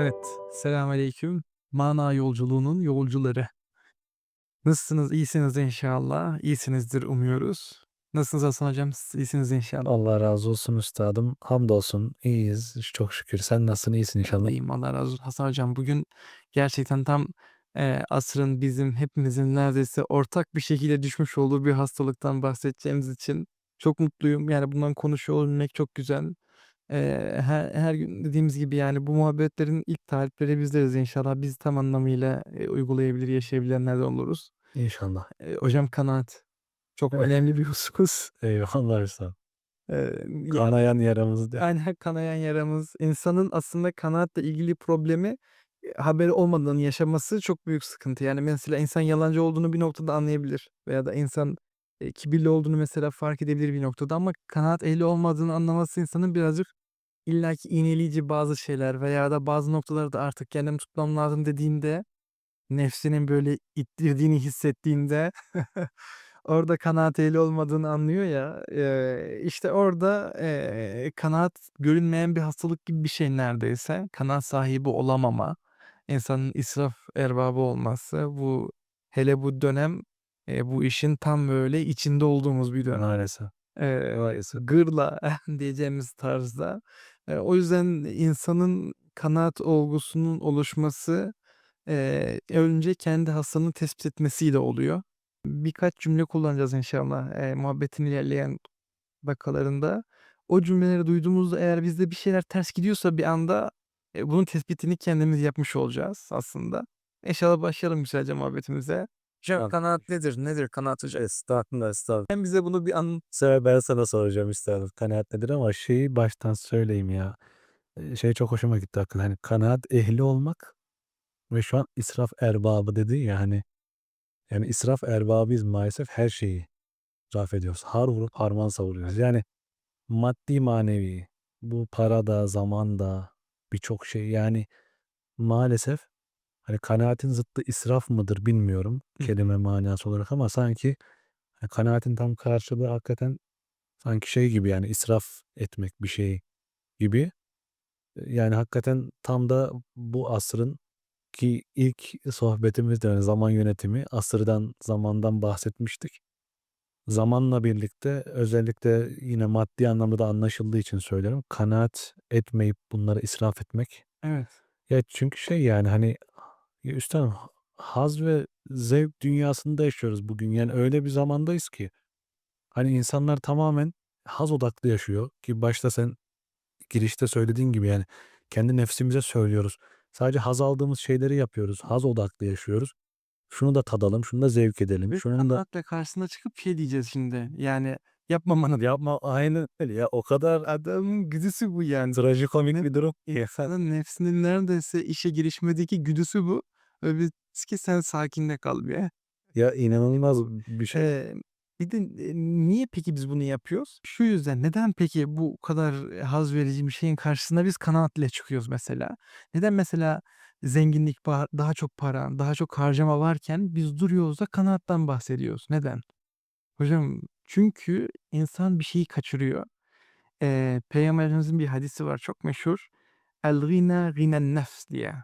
Evet, selamünaleyküm. Mana yolculuğunun yolcuları. Nasılsınız? İyisiniz inşallah. İyisinizdir umuyoruz. Nasılsınız Hasan hocam? Siz iyisiniz inşallah. Allah razı olsun üstadım. Hamdolsun. iyiyiz. Çok şükür. Sen nasılsın? İyisin inşallah. İyiyim Allah razı olsun. Hasan hocam bugün gerçekten tam eee, asrın bizim hepimizin neredeyse ortak bir şekilde düşmüş olduğu bir hastalıktan bahsedeceğimiz için çok mutluyum. Yani bundan konuşuyor olabilmek çok güzel. Eee, her, her gün dediğimiz gibi yani bu muhabbetlerin ilk talipleri bizleriz inşallah. Biz tam anlamıyla e, uygulayabilir, yaşayabilenlerden oluruz. İnşallah. Eee, hocam kanaat çok Evet. önemli bir husus. Eyvallah üstadım. Eee, ya- Kanayan yaramız. de- Aynen kanayan yaramız. İnsanın aslında kanaatle ilgili problemi e, haberi olmadan yaşaması çok büyük sıkıntı. Yani mesela insan yalancı olduğunu bir noktada anlayabilir veya da insan e, kibirli olduğunu mesela fark edebilir bir noktada ama kanaat ehli olmadığını anlaması insanın birazcık illaki iğneleyici bazı şeyler veya da bazı noktalarda artık kendimi tutmam lazım dediğinde nefsinin böyle ittirdiğini hissettiğinde orada kanaat ehli olmadığını anlıyor ya eee, işte orada eee, kanaat görünmeyen bir hastalık gibi bir şey neredeyse. Kanaat sahibi olamama, insanın israf erbabı olması bu hele bu dönem eee, bu işin tam böyle içinde olduğumuz bir dönem. Maalesef. Eee, Maalesef. gırla diyeceğimiz tarzda. Eee, o yüzden insanın kanaat olgusunun oluşması eee, önce kendi hastalığını tespit etmesiyle oluyor. Birkaç cümle kullanacağız inşallah eee, muhabbetin ilerleyen dakikalarında. O cümleleri duyduğumuzda eğer bizde bir şeyler ters gidiyorsa bir anda e, bunun tespitini kendimiz yapmış olacağız aslında. İnşallah başlayalım güzelce muhabbetimize. Hocam Tamam. kanaat nedir? Nedir kanaat hocam? Estağfurullah estağfurullah. Hem bize bunu bir an Bu sefer ben sana soracağım üstadım. Kanaat nedir ama şeyi baştan söyleyeyim ya. Ee, Şey çok hoşuma gitti hakikaten. Hani kanaat ehli olmak ve şu an israf erbabı dedi ya hani. Yani israf erbabıyız maalesef her şeyi israf ediyoruz. Har vurup harman savuruyoruz. Yani maddi manevi bu para da zaman da birçok şey yani maalesef hani kanaatin zıttı israf mıdır bilmiyorum Hı. kelime manası olarak ama sanki hani kanaatin tam karşılığı hakikaten sanki şey gibi yani israf etmek bir şey gibi. Yani hakikaten tam da bu asrın ki ilk sohbetimizde yani zaman yönetimi asırdan zamandan bahsetmiştik. Zamanla birlikte özellikle yine maddi anlamda da anlaşıldığı için söylüyorum. Kanaat etmeyip bunları israf etmek. evet. Ya çünkü şey yani hani ya üstadım haz ve zevk dünyasında yaşıyoruz bugün. Yani öyle bir zamandayız ki hani insanlar tamamen haz odaklı yaşıyor ki başta sen girişte söylediğin gibi yani kendi nefsimize söylüyoruz. Sadece haz aldığımız şeyleri yapıyoruz. Haz odaklı yaşıyoruz. Şunu da tadalım, şunu da zevk edelim. Ve Şunun da kanaatle karşısına çıkıp şey diyeceğiz şimdi. Yani yapmamanı yapma aynen öyle ya o kadar adamın güdüsü bu yani. trajikomik bir durum. İnsanın nefsinin neredeyse işe girişmedeki güdüsü bu. Ve biz ki sen sakinle kal bir. Ya inanılmaz bir şey. Eee, bir de e, niye peki biz bunu yapıyoruz? Şu yüzden neden peki bu kadar e, haz verici bir şeyin karşısına biz kanaatle çıkıyoruz mesela? Neden mesela zenginlik, daha çok para, daha çok harcama varken biz duruyoruz da kanaattan bahsediyoruz? Neden? Hocam çünkü insan bir şeyi kaçırıyor. Eee Peygamberimizin bir hadisi var çok meşhur. El gina ginen nefs diye.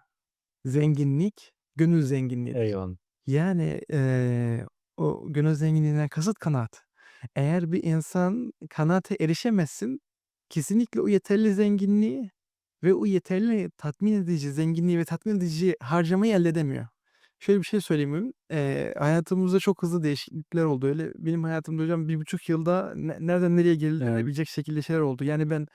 Zenginlik gönül zenginliğidir. Eyvallah. Yani eee, o gönül zenginliğinden kasıt kanaat. Eğer bir insan kanaate erişemezsin kesinlikle o yeterli zenginliği ve o yeterli tatmin edici zenginliği ve tatmin edici harcamayı elde edemiyor. Şöyle bir şey söyleyeyim. Eee, hayatımızda çok hızlı değişiklikler oldu. Öyle benim hayatımda hocam bir buçuk yılda ne- nereden nereye Evet. gelinebilecek şekilde şeyler oldu. Yani ben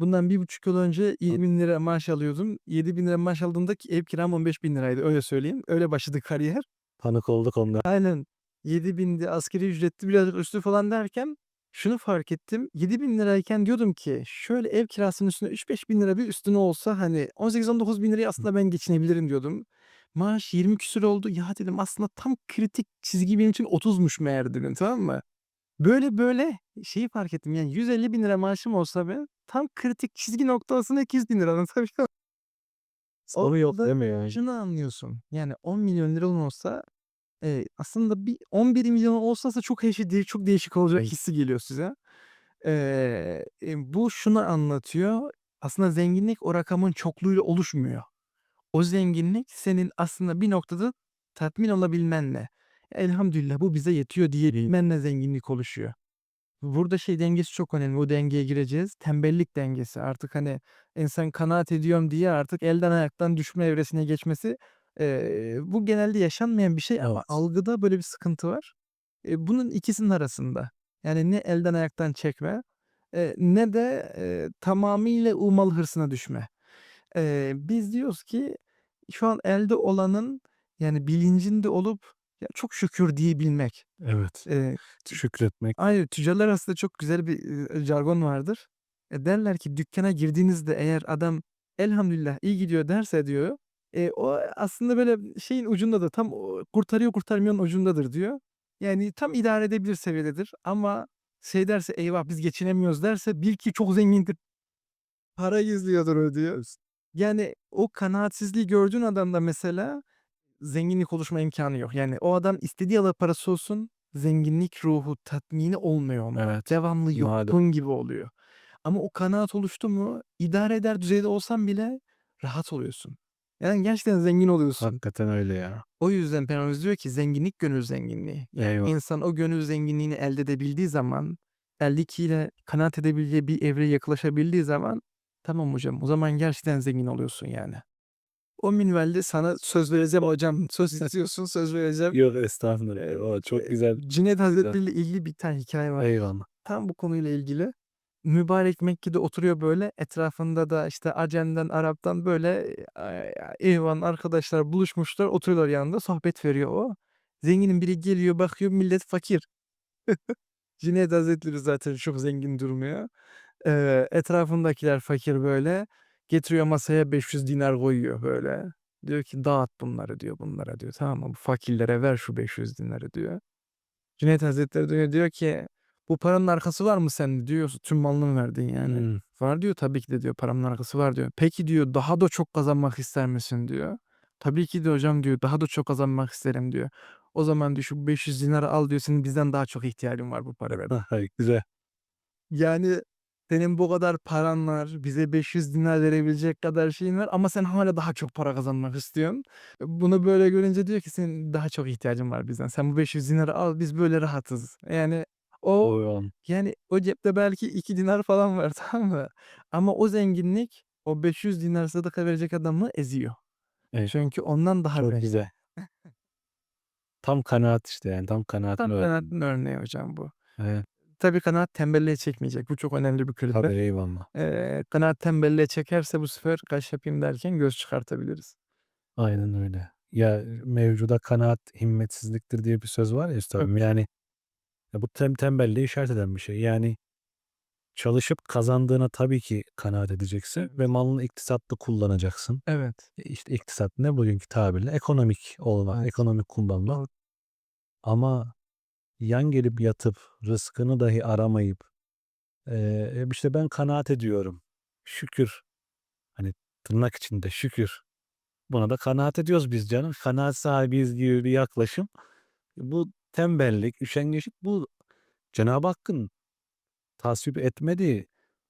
bundan bir buçuk yıl önce 7 bin lira maaş alıyordum. 7 bin lira maaş aldığımda ki ev kiram 15 bin liraydı öyle söyleyeyim. Öyle başladı kariyer. Tanık olduk ondan. Aynen 7 bindi askeri ücretli birazcık üstü falan derken şunu fark ettim. 7 bin lirayken diyordum ki şöyle ev kirasının üstüne 3-5 bin lira bir üstüne olsa hani 18-19 bin liraya aslında ben geçinebilirim diyordum. Maaş 20 küsür oldu. Ya dedim aslında tam kritik çizgi benim için 30'muş meğer dedim tamam mı? Böyle böyle şeyi fark ettim yani 150 bin lira maaşım olsa ben tam kritik çizgi noktasına 200 bin lira anlatabiliyor muyum? Soru yok değil mi yani? Şunu anlıyorsun yani 10 milyon lira olsa Eee, aslında bir 11.000.000 olsa da çok şey deği çok değişik olacak hissi geliyor size. Eee, eee, bu şunu anlatıyor. Aslında zenginlik o rakamın çokluğuyla oluşmuyor. O zenginlik senin aslında bir noktada tatmin olabilmenle, "Elhamdülillah bu bize yetiyor." diyebilmenle zenginlik oluşuyor. Burada şey dengesi çok önemli. O dengeye gireceğiz. Tembellik dengesi. Artık, hani, insan kanaat ediyorum diye artık elden ayaktan düşme evresine geçmesi, eee, bu genelde yaşanmayan bir şey ama Evet. algıda böyle bir sıkıntı var. Eee, bunun ikisinin arasında. Yani ne elden ayaktan çekme, eee, ne de, eee, tamamıyla umal hırsına düşme. Eee, biz diyoruz ki şu an elde olanın, yani, bilincinde olup "Ya, çok şükür." diyebilmek. Evet. Eee, Şükretmek. aynen tüccarlar arasında çok güzel bir, eee, jargon vardır. Eee, derler ki dükkâna girdiğinizde eğer adam "Elhamdülillah, iyi gidiyor." derse diyor, eee, o aslında böyle şeyin ucundadır. Tam o kurtarıyor kurtarmıyorun ucundadır diyor. Yani tam idare edebilir seviyededir ama şey derse, "Eyvah biz geçinemiyoruz." derse bil ki çok zengindir. Para gizliyordur o diyor. Yani o kanaatsizliği gördüğün adamda mesela zenginlik oluşma imkânı yok. Yani o adam istediği kadar parası olsun, zenginlik ruhu, tatmini olmuyor onda. Evet. Devamlı Maalesef. yokluğun gibi oluyor. Ama o kanaat oluştu mu idare eder düzeyde olsan bile rahat oluyorsun. Yani gerçekten zengin oluyorsun. Hakikaten öyle ya. O yüzden Peygamberimiz diyor ki zenginlik gönül zenginliği. Eyvah. İnsan o gönül zenginliğini elde edebildiği zaman, eldekiyle kanaat edebileceği bir evreye yaklaşabildiği zaman tamam hocam o zaman gerçekten zengin oluyorsun yani. O minvalde sana söz vereceğim hocam. Söz istiyorsun söz vereceğim. Yok estağfurullah. O çok güzel. Güzel. Hazretleri ile ilgili bir tane hikâye var. Eyvallah. Tam bu konuyla ilgili. Mübarek Mekke'de oturuyor böyle. Etrafında da işte Acem'den, Arap'tan böyle, ihvan arkadaşlar buluşmuşlar. Oturuyorlar yanında. Sohbet veriyor o. Zenginin biri geliyor bakıyor millet fakir. Cüneyd Hazretleri zaten çok zengin durmuyor. Eee, etrafındakiler fakir böyle. Getiriyor masaya 500 dinar koyuyor böyle. Diyor ki "Dağıt bunları." diyor bunlara diyor. "Tamam mı? Bu fakirlere ver şu 500 dinarı." diyor. Cüneyd Hazretleri dönüyor diyor ki "Bu paranın arkası var mı sende?" diyor. "Tüm malını verdin yani?" Hımm. "Var." diyor. "Tabii ki de." diyor. "Paramın arkası var." diyor. "Peki." diyor "Daha da çok kazanmak ister misin?" diyor. "Tabii ki de hocam." diyor. "Daha da çok kazanmak isterim." diyor. "O zaman" diyor "şu 500 dinarı al." diyor. "Senin bizden daha çok ihtiyacın var bu paralara." Güzel. Yani senin bu kadar paran var. Bize 500 dinar verebilecek kadar şeyin var ama sen hâlâ daha çok para kazanmak istiyorsun. Bunu böyle görünce diyor ki "Senin daha çok ihtiyacın var bizden. Sen bu 500 dinarı al. Biz böyle rahatız." Yani o an. yani o cepte belki 2 dinar falan var tamam mı? Ama o zenginlik o 500 dinar sadaka verecek adamı eziyor. Evet. Çünkü ondan daha Çok güzel. Tam kanaat işte yani. Tam Tam örneği. kanaatin örneği hocam bu. Evet. Tabii kanaat tembelliğe çekmeyecek. Bu çok önemli bir kriter. Tabii eyvallah. Eee, kanaat tembelliğe çekerse bu sefer kaş yapayım derken göz çıkartabiliriz. Aynen öyle. Ya mevcuda kanaat himmetsizliktir diye bir söz var ya üstadım. Evet. Yani ya bu tem tembelliğe işaret eden bir şey. Yani çalışıp kazandığına tabii ki kanaat edeceksin ve malını iktisatlı kullanacaksın. Evet. E, işte iktisat ne bugünkü tabirle? Ekonomik olmak, Evet. ekonomik kullanmak. Doğru. Ama yan gelip yatıp rızkını dahi aramayıp, eee, işte ben kanaat ediyorum. Şükür. Hani tırnak içinde şükür. Buna da kanaat ediyoruz biz canım. Kanaat sahibiyiz gibi bir yaklaşım. Bu tembellik, üşengeçlik bu Cenab-ı Hakk'ın tasvip etmediği,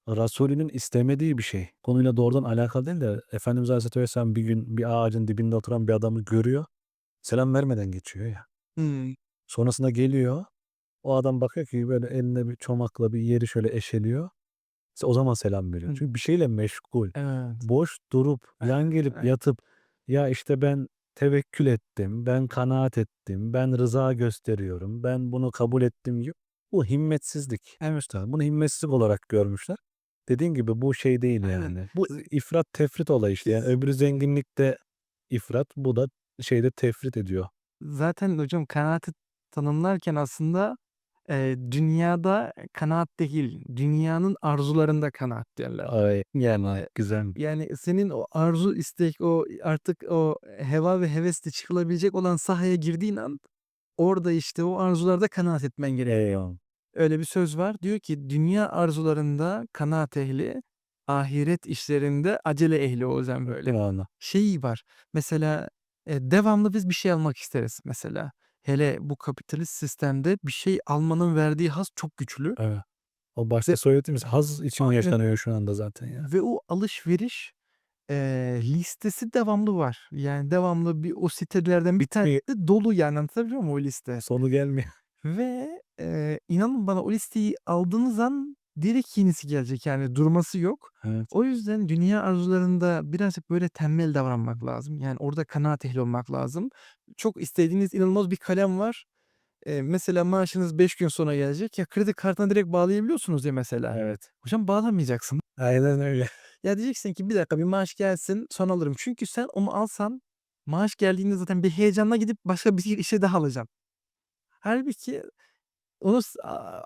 Resulünün istemediği bir şey. Konuyla doğrudan alakalı değil de Efendimiz Aleyhisselatü Vesselam bir gün bir ağacın dibinde oturan bir adamı görüyor. Selam vermeden geçiyor ya. Hımm. Sonrasında geliyor. O adam bakıyor ki böyle eline bir çomakla bir yeri şöyle eşeliyor. O zaman selam veriyor. Hı. Çünkü bir şeyle meşgul. Evet. Boş durup, yan gelip yatıp ya işte ben tevekkül ettim, ben kanaat ettim, ben rıza gösteriyorum, ben bunu kabul ettim gibi. Bu himmetsizlik. Evet. Üstadım. Bunu himmetsizlik olarak görmüşler. Dediğin gibi bu şey değil yani. Bu ifrat tefrit olayı işte. Yani öbürü zenginlikte ifrat, bu da şeyde tefrit ediyor. Zaten hocam kanaati tanımlarken aslında, eee, dünyada kanaat değil, dünyanın arzularında kanaat derler. Ay, yani güzel. yani senin o arzu, istek, o artık o heva ve hevesle çıkılabilecek olan sahaya girdiğin an orada işte o arzularda kanaat etmen gerekiyor. Eyvallah. Öyle bir söz var. Diyor ki dünya arzularında kanaat ehli, ahiret işlerinde acele ehli o yüzden böyle. Eyvallah. Şeyi var mesela, eee, devamlı biz bir şey almak isteriz mesela. Hele bu kapitalist sistemde bir şey almanın verdiği haz çok güçlü. Evet. O başta Ve söylediğimiz haz için Aynen. yaşanıyor şu anda zaten ya. Ve o alışveriş, eee, listesi devamlı var. Yani devamlı bir o sitelerden bir tanesi dolu yani anlatabiliyor muyum o liste? Sonu gelmiyor. Ve, eee, inanın bana o listeyi aldığınız an direkt yenisi gelecek yani durması yok. Evet. O yüzden dünya arzularında birazcık böyle tembel davranmak lazım. Yani orada kanaat ehli olmak lazım. Çok istediğiniz inanılmaz bir kalem var. Eee, mesela maaşınız 5 gün sonra gelecek. Ya kredi kartına direkt bağlayabiliyorsunuz ya mesela. Evet. Hocam bağlamayacaksın. Aynen öyle. Ya diyeceksin ki bir dakika bir maaş gelsin sonra alırım. Çünkü sen onu alsan maaş geldiğinde zaten bir heyecanla gidip başka bir işe daha alacaksın. Hâlbuki onu s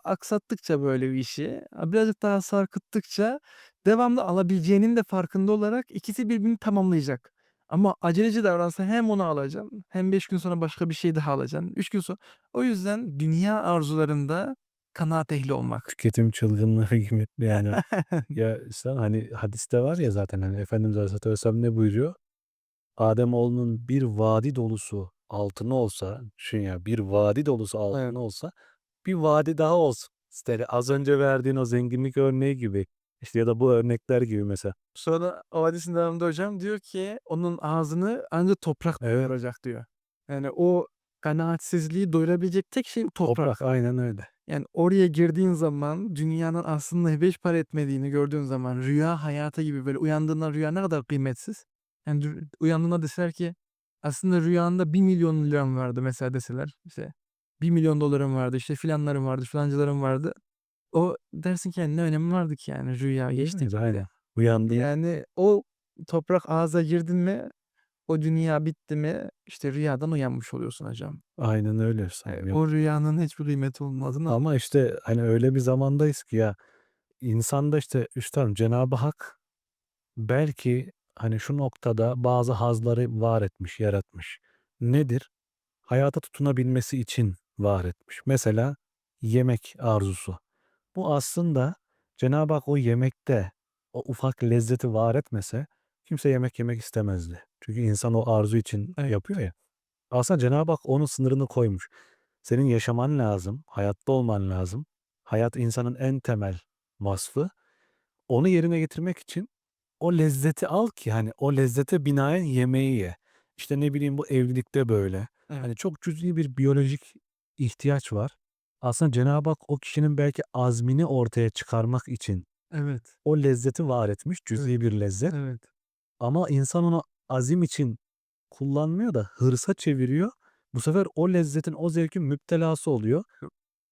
aksattıkça böyle bir işi, birazcık daha sarkıttıkça devamlı alabileceğinin de farkında olarak ikisi birbirini tamamlayacak. Ama aceleci davransan hem onu alacaksın hem 5 gün sonra başka bir şey daha alacaksın. 3 gün sonra O yüzden dünya arzularında kanaat ehli olmak. Tüketim çılgınlığı gibi yani. Ya sen hani hadiste var ya zaten hani Efendimiz Aleyhisselatü Vesselam ne buyuruyor? Ademoğlunun bir vadi dolusu altını olsa, düşün ya bir vadi dolusu Evet. altını olsa bir vadi daha olsun ister. Az önce verdiğin o zenginlik örneği gibi işte ya da bu örnekler gibi mesela. Sonra o hadisin devamında hocam diyor ki onun ağzını ancak toprak Evet. doyuracak diyor. Yani o kanaatsizliği doyurabilecek tek şey toprak. Toprak aynen öyle. Yani oraya girdiğin zaman dünyanın aslında beş para etmediğini gördüğün zaman rüya hayatı gibi böyle uyandığında rüya ne kadar kıymetsiz. Yani uyandığında deseler ki aslında rüyanda 1 milyon liram vardı mesela deseler işte 1 milyon dolarım vardı işte filanlarım vardı filancılarım vardı. O dersin ki yani ne önemi vardı ki yani rüya geçti Evet, aynen. Uyandığın Yani o toprak ağza girdin mi o dünya bitti mi işte rüyadan uyanmış oluyorsun hocam. aynen öyle E, sanırım. o rüyanın hiçbir kıymeti olmadığını Ama işte hani öyle bir zamandayız ki ya insanda işte üstadım Cenab-ı Hak belki hani şu noktada bazı hazları var etmiş, yaratmış. Nedir? Hayata tutunabilmesi için var etmiş. Mesela yemek arzusu. Bu aslında Cenab-ı Hak o yemekte o ufak lezzeti var etmese kimse yemek yemek istemezdi. Çünkü insan o arzu için yapıyor ya. Aslında Cenab-ı Hak onun sınırını koymuş. Senin yaşaman lazım, hayatta olman lazım. Hayat insanın en temel vasfı. Onu yerine getirmek için o lezzeti al ki hani o lezzete binaen yemeği ye. İşte ne bileyim bu evlilikte böyle. Evet. Hani çok cüz'i bir biyolojik ihtiyaç var. Aslında Cenab-ı Hak o kişinin belki azmini ortaya çıkarmak için Evet. o lezzeti var etmiş. Cüz'i bir lezzet. Evet. Ama insan onu azim için kullanmıyor da hırsa çeviriyor. Bu sefer o lezzetin, o zevkin müptelası oluyor.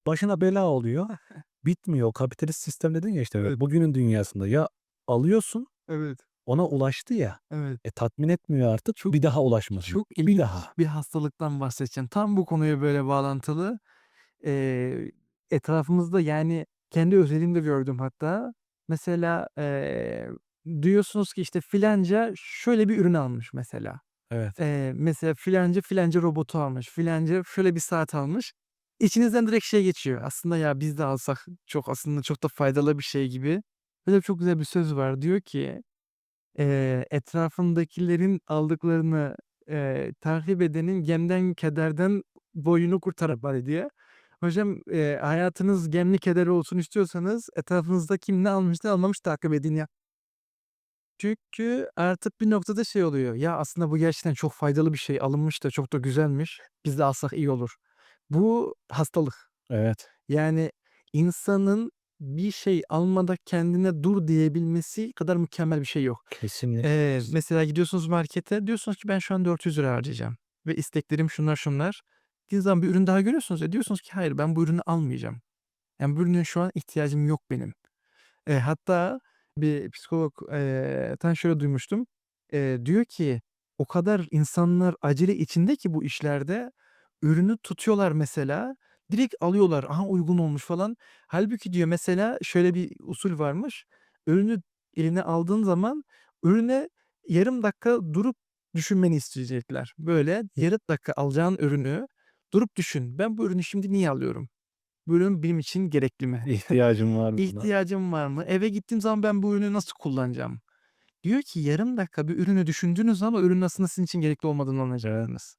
Başına bela oluyor. Bitmiyor. Kapitalist sistem dedin ya işte Evet. bugünün dünyasında ya alıyorsun Evet. Ona ulaştı ya Evet. e tatmin etmiyor artık Çok- bir daha ulaşmasın. Çok bir daha. bir hastalıktan bahsedeceğim. Tam bu konuya böyle bağlantılı. Eee, etrafımızda yani kendi özelimde gördüm hatta. Mesela eee, duyuyorsunuz ki işte filanca şöyle bir ürün almış mesela. Evet. Eee, mesela filanca filanca robotu almış. Filanca şöyle bir saat almış. İçinizden direkt şey geçiyor. Aslında ya biz de alsak çok aslında çok da faydalı bir şey gibi. Böyle çok güzel bir söz var. Diyor ki eee, etrafındakilerin aldıklarını eee, takip edenin gemden kederden boyunu kurtarır diye. Hocam eee, hayatınız gemli kederi olsun istiyorsanız etrafınızda kim ne almış ne almamış takip edin ya. Çünkü artık bir noktada şey oluyor. Ya aslında bu gerçekten çok faydalı bir şey alınmış da çok da güzelmiş. Biz de alsak iyi olur. Bu hastalık. Evet. Yani insanın bir şey almada kendine dur diyebilmesi kadar mükemmel bir şey yok. Kesinlikle. Eee, mesela gidiyorsunuz markete diyorsunuz ki ben şu an 400 lira harcayacağım ve isteklerim şunlar şunlar. Gittiğiniz zaman bir ürün daha görüyorsunuz ya diyorsunuz ki hayır ben bu ürünü almayacağım. Yani bu ürüne şu an ihtiyacım yok benim. Eee, hatta bir psikolog eee, tan şöyle duymuştum. Eee, diyor ki o kadar insanlar acele içinde ki bu işlerde ürünü tutuyorlar mesela. Direkt alıyorlar. Aha uygun olmuş falan. Halbuki diyor mesela şöyle bir usul varmış. Ürünü eline aldığın zaman ürüne yarım dakika durup düşünmeni isteyecekler. Böyle yarım dakika alacağın ürünü durup düşün. Ben bu ürünü şimdi niye alıyorum? Bu ürün benim için gerekli mi? İhtiyacım var buna. İhtiyacım var mı? Eve gittiğim zaman ben bu ürünü nasıl kullanacağım? Diyor ki yarım dakika bir ürünü düşündüğünüz zaman o ürünün aslında sizin için gerekli olmadığını anlayacaksınız.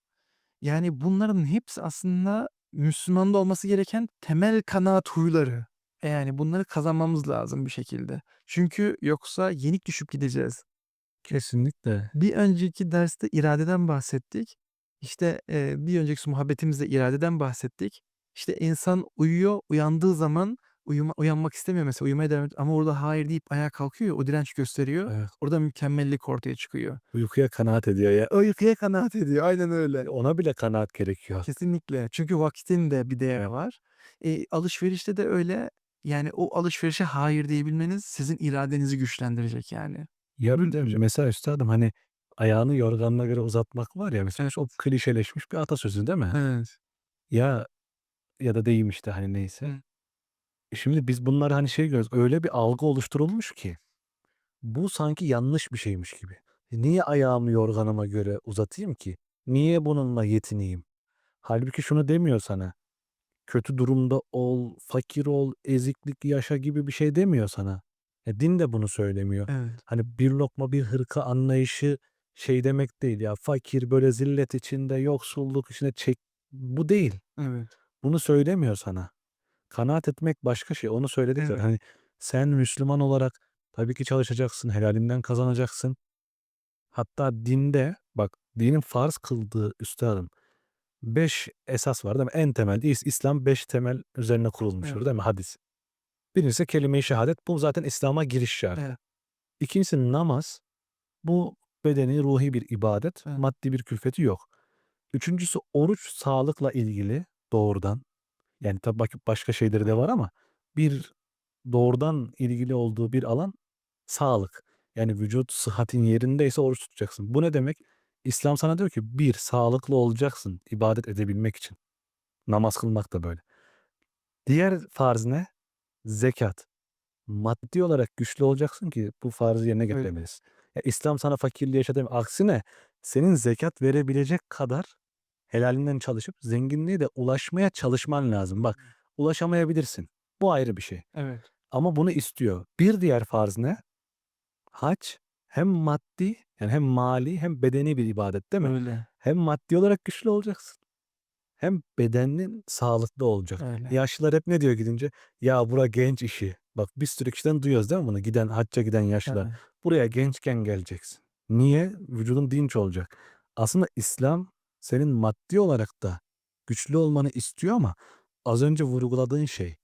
Yani bunların hepsi aslında Müslümanda olması gereken temel kanaat huyları. E, yani bunları kazanmamız lazım bir şekilde. Çünkü yoksa yenik düşüp gideceğiz. Kesinlikle. Bir önceki derste iradeden bahsettik. İşte, eee, bir önceki muhabbetimizde iradeden bahsettik. İşte, insan uyuyor, uyandığı zaman uyuma uyanmak istemiyor mesela, uyumaya devam ama orada hayır deyip ayağa kalkıyor o direnç gösteriyor. Evet. Orada mükemmellik ortaya çıkıyor. Uykuya kanaat ediyor ya. Uykuya kanaat ediyor. Aynen öyle. Ona bile kanaat gerekiyor. Kesinlikle. Çünkü vaktin de bir değeri var. Eee, alışverişte de öyle. Yani o alışverişe hayır diyebilmeniz sizin iradenizi güçlendirecek yani. Ya bir Hı. de mesela üstadım hani ayağını yorganına göre uzatmak var ya mesela çok klişeleşmiş bir atasözü değil mi? Evet. Ya ya da deyim işte hani neyse. Hı. E şimdi biz bunları hani şey görüyoruz öyle bir algı oluşturulmuş ki bu sanki yanlış bir şeymiş gibi. Niye ayağımı yorganıma göre uzatayım ki? Niye bununla yetineyim? Halbuki şunu demiyor sana. Kötü durumda ol, fakir ol, eziklik yaşa gibi bir şey demiyor sana. E din de bunu söylemiyor. Evet. Hani bir lokma bir hırka anlayışı şey demek değil ya fakir böyle zillet içinde yoksulluk içinde çek bu değil. Evet. Bunu söylemiyor sana. Kanaat etmek başka şey. Onu söyledik zaten. Evet. Hani sen Müslüman olarak tabii ki çalışacaksın, helalinden kazanacaksın. Hatta dinde bak dinin farz kıldığı üstadım 5 esas var değil mi? En temel İs- İslam 5 temel üzerine kurulmuştur Evet. değil mi? Hadis. Birincisi kelime-i şehadet. Bu zaten İslam'a giriş şartı. Evet. İkincisi namaz. Bu bedeni, ruhi bir ibadet. Evet. Maddi bir külfeti yok. Üçüncüsü oruç sağlıkla ilgili doğrudan. Yani tabii bak- başka şeyleri de var ama bir doğrudan ilgili olduğu bir alan sağlık. Yani vücut sıhhatin yerindeyse oruç tutacaksın. Bu ne demek? İslam sana diyor ki bir sağlıklı olacaksın ibadet edebilmek için. Namaz kılmak da böyle. Diğer farz ne? Zekat. Maddi olarak güçlü olacaksın ki bu farzı yerine getirebilirsin. Ya İslam sana fakirliği yaşatmıyor. Aksine senin zekat verebilecek kadar helalinden çalışıp zenginliğe de ulaşmaya çalışman lazım. Bak ulaşamayabilirsin. Bu ayrı bir şey. Evet. Ama bunu istiyor. Bir diğer farz ne? Hac hem maddi yani hem mali hem bedeni bir ibadet değil mi? Öyle. Hem maddi olarak güçlü olacaksın. Hem bedenin sağlıklı olacak. Öyle. Yaşlılar hep ne diyor gidince? Ya bura genç işi. Bak bir sürü kişiden duyuyoruz değil mi bunu? Giden hacca giden yaşlılar. Evet. Buraya gençken geleceksin. Niye? Vücudun dinç olacak. Aslında İslam senin maddi olarak da güçlü olmanı istiyor ama az önce vurguladığın şey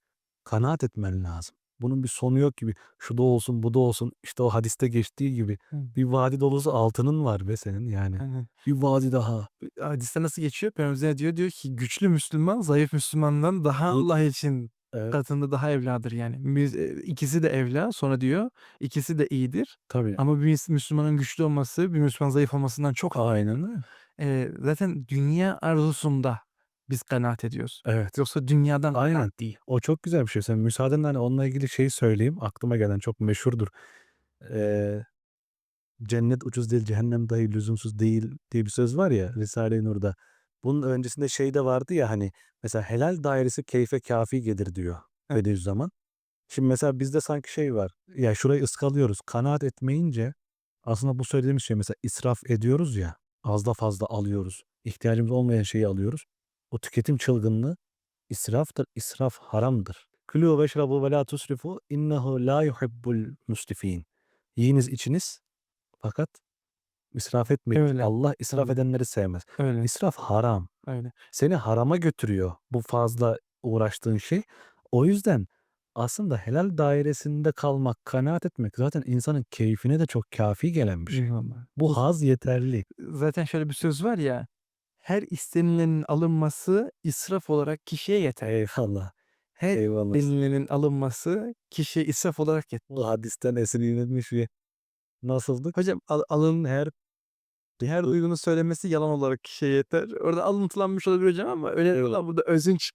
kanaat etmen lazım. Bunun bir sonu yok gibi. Şu da olsun, bu da olsun. İşte o hadiste geçtiği gibi Hı. bir vadi dolusu altının var be senin yani. Aynen. Bir vadi daha. Hadiste nasıl geçiyor? Peygamber diyor diyor ki güçlü Müslüman zayıf Müslümandan daha Hı. Allah için Evet. katında daha evladır yani. E, ikisi de evla sonra diyor ikisi de iyidir. Tabii. Ama bir Müs- Müslümanın güçlü olması bir Müslüman zayıf olmasından çok Aynen öyle. Eee, zaten dünya arzusunda biz kanaat ediyoruz. Evet. Yoksa dünyadan Aynen. kanaat değil. O çok güzel bir şey. Sen müsaadenle hani onunla ilgili şeyi söyleyeyim. Aklıma gelen çok meşhurdur. Ee, cennet ucuz değil, cehennem dahi lüzumsuz değil diye bir söz var ya Risale-i Nur'da. Bunun öncesinde şey de vardı ya hani mesela helal dairesi keyfe kafi gelir diyor Evet. Bediüzzaman. Şimdi mesela bizde sanki şey var. Ya şurayı ıskalıyoruz. Kanaat etmeyince aslında bu söylediğimiz şey mesela israf ediyoruz ya. Az da fazla alıyoruz. İhtiyacımız olmayan şeyi alıyoruz. O tüketim çılgınlığı israftır. İsraf haramdır. Külü ve şrabu ve la tusrifu innehu la yuhibbul musrifin. Yiyiniz içiniz fakat israf etmeyin. Öyle. Allah israf Öyle. edenleri sevmez. Öyle. İsraf haram. Öyle. Seni harama götürüyor bu fazla uğraştığın şey. O yüzden aslında helal dairesinde kalmak, kanaat etmek zaten insanın keyfine de çok kafi gelen bir şey. Eyvallah. Bu haz yeterli. Zaten şöyle bir söz var ya. Her istenilenin alınması israf olarak kişiye yeter. Eyvallah. Her Eyvallah. istenilenin alınması kişiye israf olarak yeter. Bu hadisten esinlenilmiş bir nasıldı? Hocam al, alın her her duygunun söylemesi yalan olarak kişiye yeter. Orada alıntılanmış olabilir hocam ama Eyvallah. olan burada özünç.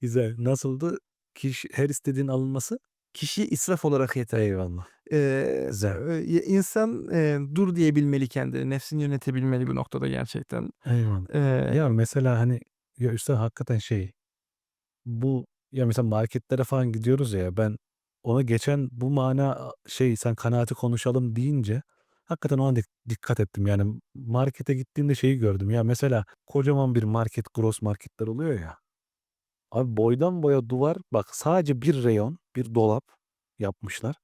Güzel. Nasıldı? Kişi, her istediğin alınması? Kişiye israf olarak yeter. Eyvallah. Eee, Güzel. eee, insan eee, dur diyebilmeli kendini. Nefsini yönetebilmeli bu noktada gerçekten. Eyvallah. Eee, Ya mesela hani ya üstad hakikaten şey bu ya mesela marketlere falan gidiyoruz ya ben ona geçen bu mana şey sen kanaati konuşalım deyince Hakikaten ona dik dikkat ettim. Yani markete gittiğimde şeyi gördüm. Ya mesela kocaman bir market, gross marketler oluyor ya. Abi boydan boya duvar bak sadece bir reyon, bir dolap yapmışlar.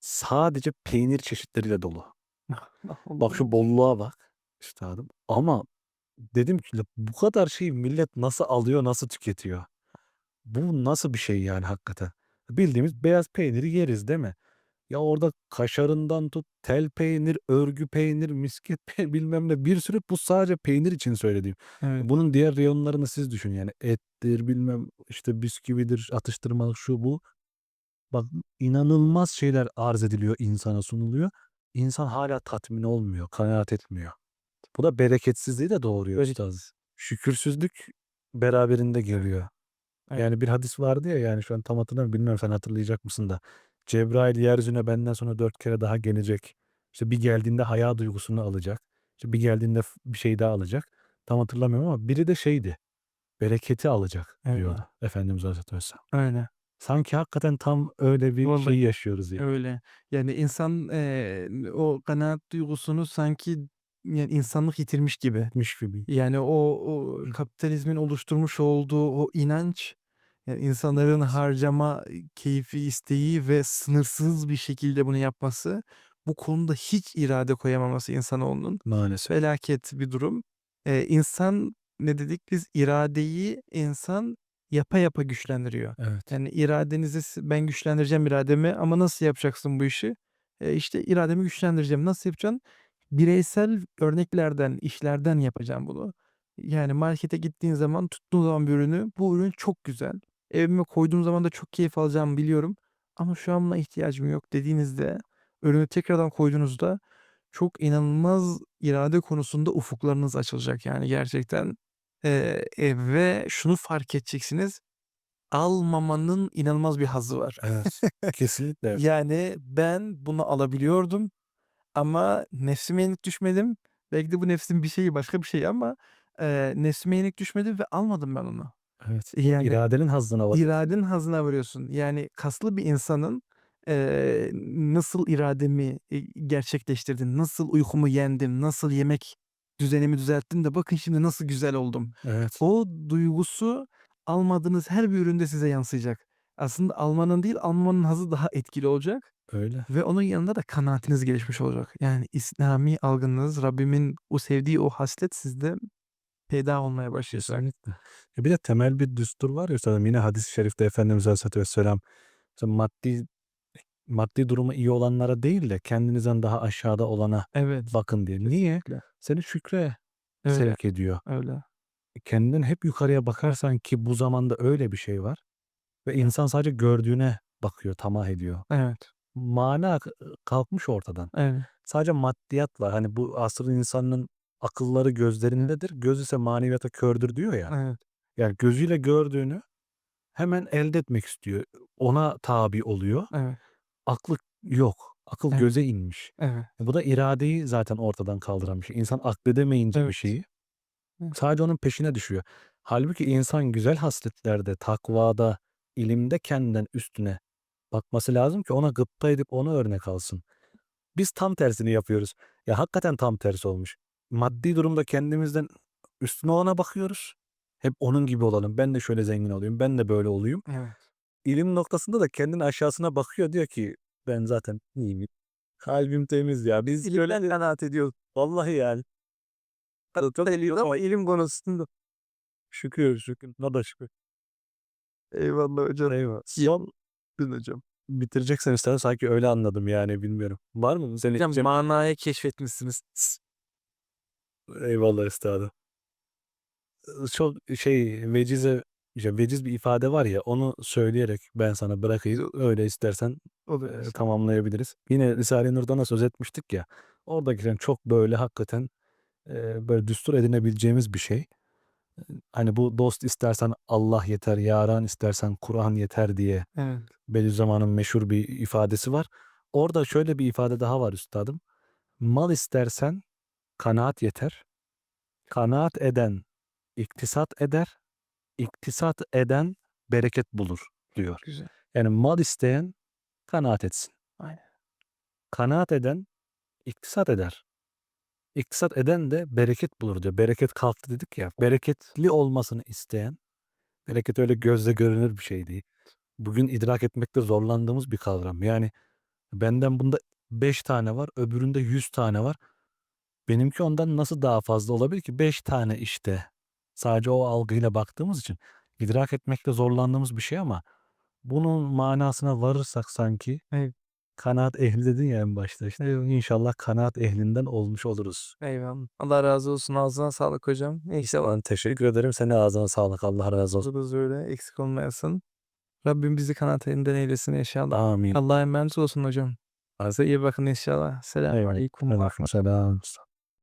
Sadece peynir çeşitleriyle dolu. Bak şu bolluğa bak üstadım. Ama dedim ki "La bu kadar şeyi millet nasıl alıyor, nasıl tüketiyor? Bu nasıl bir şey yani hakikaten? Bildiğimiz beyaz peyniri yeriz değil mi? Ya orada kaşarından tut, tel peynir, örgü peynir, misket peynir bilmem ne bir sürü bu sadece peynir için söylediğim. Evet. Bunun diğer reyonlarını siz düşünün yani ettir bilmem işte bisküvidir, atıştırmalık şu bu. Bak inanılmaz şeyler arz ediliyor insana sunuluyor. İnsan hala tatmin olmuyor, kanaat etmiyor. Bu da bereketsizliği de doğuruyor Öyle. üstad. Şükürsüzlük beraberinde geliyor. Evet. Yani bir hadis vardı ya yani şu an tam hatırlamıyorum bilmiyorum sen hatırlayacak mısın da. Cebrail yeryüzüne benden sonra dört kere daha gelecek. İşte bir geldiğinde haya duygusunu alacak. İşte bir geldiğinde bir şey daha alacak. Tam hatırlamıyorum ama biri de şeydi. Bereketi alacak Evet. diyordu Efendimiz Aleyhisselatü Vesselam. Öyle. Sanki hakikaten tam öyle bir Vallahi şey yaşıyoruz ya. Öyle. Yani insan, eee, o kanaat duygusunu sanki yani insanlık yitirmiş gibi. Gitmiş gibi. Yani o o kapitalizmin oluşturmuş olduğu o inanç, yani insanların harcama keyfi, isteği ve sınırsız bir şekilde bunu yapması, bu konuda hiç irade koyamaması insanoğlunun Maalesef. felaket bir durum. Eee, insan ne dedik biz? İradeyi insan yapa yapa güçlendiriyor. Evet. Yani iradenizi ben güçlendireceğim irademi ama nasıl yapacaksın bu işi? Eee, işte irademi güçlendireceğim. Nasıl yapacaksın? Bireysel örneklerden, işlerden yapacağım bunu. Yani markete gittiğin zaman tuttuğun zaman bir ürünü, bu ürün çok güzel. Evime koyduğum zaman da çok keyif alacağımı biliyorum ama şu an buna ihtiyacım yok dediğinizde, ürünü tekrardan koyduğunuzda çok inanılmaz irade konusunda ufuklarınız açılacak yani gerçekten. Eee, eee, ve şunu fark edeceksiniz, almamanın inanılmaz bir hazzı var. Evet. Kesinlikle. evet. Yani ben bunu alabiliyordum ama nefsime yenik düşmedim. Belki de bu nefsin bir şeyi başka bir şey ama, eee, nefsime yenik düşmedim ve almadım ben onu. Evet. Yani İradenin hazzına var. iradenin hazzına varıyorsun. Yani kaslı bir insanın, eee, nasıl irademi, eee, gerçekleştirdim, nasıl uykumu yendim, nasıl yemek düzenimi düzelttim de bakın şimdi nasıl güzel oldum. Evet. O duygusu almadığınız her bir üründe size yansıyacak. Aslında almanın değil, almamanın hazzı daha etkili olacak Öyle. ve onun yanında da kanaatiniz gelişmiş olacak. Yani İslami algınız, Rabbimin o sevdiği o haslet sizde peyda olmaya başlayacak. Kesinlikle. Ya bir de temel bir düstur var ya üstadım yine hadis-i şerifte Efendimiz Aleyhisselatü Vesselam maddi maddi durumu iyi olanlara değil de kendinizden daha aşağıda olana Evet. bakın diye. Niye? Kesinlikle. Seni şükre Öyle, sevk ediyor. öyle. Kendinden hep yukarıya bakarsan ki bu zamanda öyle bir şey var ve insan sadece gördüğüne bakıyor, tamah ediyor. Evet, Mana k- kalkmış ortadan. evet. Sadece maddiyat var. Hani bu asrın insanının akılları gözlerindedir. Göz ise maneviyata kördür diyor ya. Evet, Yani gözüyle gördüğünü hemen elde etmek istiyor. Ona tabi oluyor. evet, Aklı yok. Akıl Evet. göze inmiş. evet. E Bu da iradeyi zaten ortadan kaldıran bir şey. İnsan akledemeyince bir Evet. şeyi Evet. sadece onun peşine düşüyor. Halbuki insan güzel hasletlerde, takvada, ilimde kendinden üstüne bakması lazım ki ona gıpta edip ona örnek alsın. Biz tam tersini yapıyoruz. Ya hakikaten tam tersi olmuş. Maddi durumda kendimizden üstüne olana bakıyoruz. Hep onun gibi olalım. Ben de şöyle zengin olayım. Ben de böyle olayım. Evet. İlim noktasında da kendinin aşağısına bakıyor. Diyor ki ben zaten iyiyim. Kalbim temiz ya. Biz İlimden kanaat ediyoruz. vallahi yani. Çok ediyoruz ama ilim konusunda. Şükür şükür. Ne da şükür. Eyvallah hocam. Eyvallah. Son hocam. Bitireceksen istersen sanki öyle anladım yani bilmiyorum. Var mı? Senin Hocam için- manayı keşfetmişsiniz. Eyvallah üstadım. Çok şey vecize işte veciz bir ifade var ya onu söyleyerek ben sana bırakayım. Öyle istersen Olur. e, tamamlayabiliriz. Yine Risale-i Nur'da söz etmiştik ya. Oradakilerin çok böyle hakikaten e, böyle düstur edinebileceğimiz bir şey. Hani bu dost istersen Allah yeter, yaran istersen Kur'an yeter diye Evet. Bediüzzaman'ın meşhur bir ifadesi var. Orada şöyle bir ifade daha var üstadım. Mal istersen kanaat yeter. Kanaat eden iktisat eder. İktisat eden bereket bulur diyor. Güzel. Yani mal isteyen kanaat etsin. Aynen. Kanaat eden iktisat eder. İktisat eden de bereket bulur diyor. Bereket kalktı dedik ya. Bereketli olmasını isteyen, bereket öyle gözle görünür bir şey değil. Bugün idrak etmekte zorlandığımız bir kavram. Yani benden bunda 5 tane var, öbüründe 100 tane var. Benimki ondan nasıl daha fazla olabilir ki? 5 tane işte. Sadece o algıyla baktığımız için idrak etmekte zorlandığımız bir şey ama bunun manasına varırsak sanki Evet. kanaat ehli dedin ya en başta işte. Evet. İnşallah kanaat ehlinden olmuş oluruz. Eyvallah. Allah razı olsun. Ağzına sağlık hocam. İnşallah. Ben teşekkür ederim. Senin ağzına sağlık. Allah razı olsun. Oluruz öyle. Eksik olmayasın. Rabbim bizi kanaat elinden eylesin inşallah. Amin. Allah'a emanet olsun hocam. Size iyi bakın inşallah. Selamun Eyvallah. aleyküm. Aleykümselam.